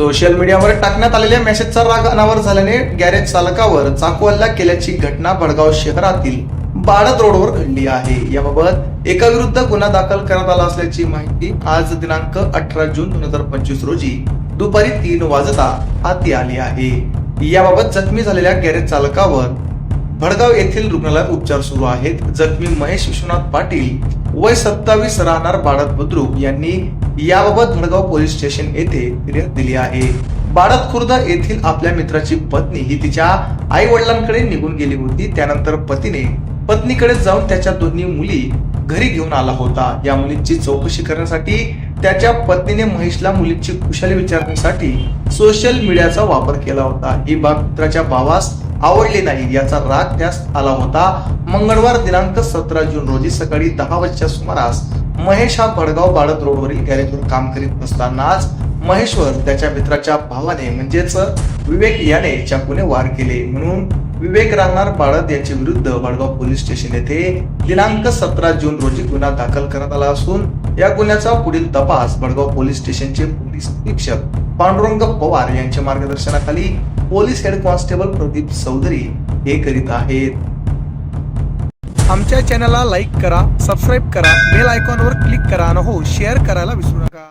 Social मीडियावर टाकण्यात आलेल्या मेसेजचा राग अनावर झाल्याने गॅरेज चालकावर चाकू हल्ला केल्याची घटना भडगाव शहरातील बाळद रोडवर घडली आहे. याबाबत एका विरुद्ध गुन्हा दाखल करण्यात आला असल्याची माहिती आज दिनांक अठरा जून दोन हजार पंचवीस रोजी दुपारी तीन वाजता हाती आली आहे. याबाबत जखमी झालेल्या गॅरेज चालकावर भडगाव येथील रुग्णालयात उपचार सुरू आहेत. जखमी महेश विश्वनाथ पाटील वय सत्तावीस राहणार बाळत बुद्रुक यांनी याबाबत भडगाव पोलीस स्टेशन येथे फिर्याद दिली आहे. बाळद खुर्द येथील आपल्या मित्राची पत्नी ही तिच्या आई वडिलांकडे निघून गेली होती. त्यानंतर पतीने पत्नीकडे जाऊन त्याच्या दोन्ही मुली घरी घेऊन आला होता. या मुलींची चौकशी करण्यासाठी त्याच्या पत्नीने महेशला मुलींची कुशल विचारण्यासाठी सोशल मीडियाचा वापर केला होता. ही बाब मित्राच्या भावास आवडली नाही. याचा राग त्यास आला होता. मंगळवार दिनांक सतरा जून रोजी सकाळी दहा वाजच्या सुमारास महेश हा भडगाव बाळद रोडवरील गॅरेजवर काम करीत असतानाच महेश्वर त्याच्या मित्राच्या भावाने म्हणजेच विवेक याने चाकूने वार केले. म्हणून विवेक राहणार बाळद याच्या विरुद्ध वडगाव पोलीस स्टेशन येथे दिनांक सतरा जून रोजी गुन्हा दाखल करण्यात आला असून या गुन्ह्याचा पुढील तपास वडगाव पोलीस स्टेशनचे पोलीस अधीक्षक पांडुरंग पवार यांच्या मार्गदर्शनाखाली police head constable Pradeep Chaudhari हे करीत आहेत. आमच्या चॅनलला लाईक करा सबस्क्राईब करा बेल आयकॉनवर क्लिक करा आणि हो शेअर करायला विसरू नका.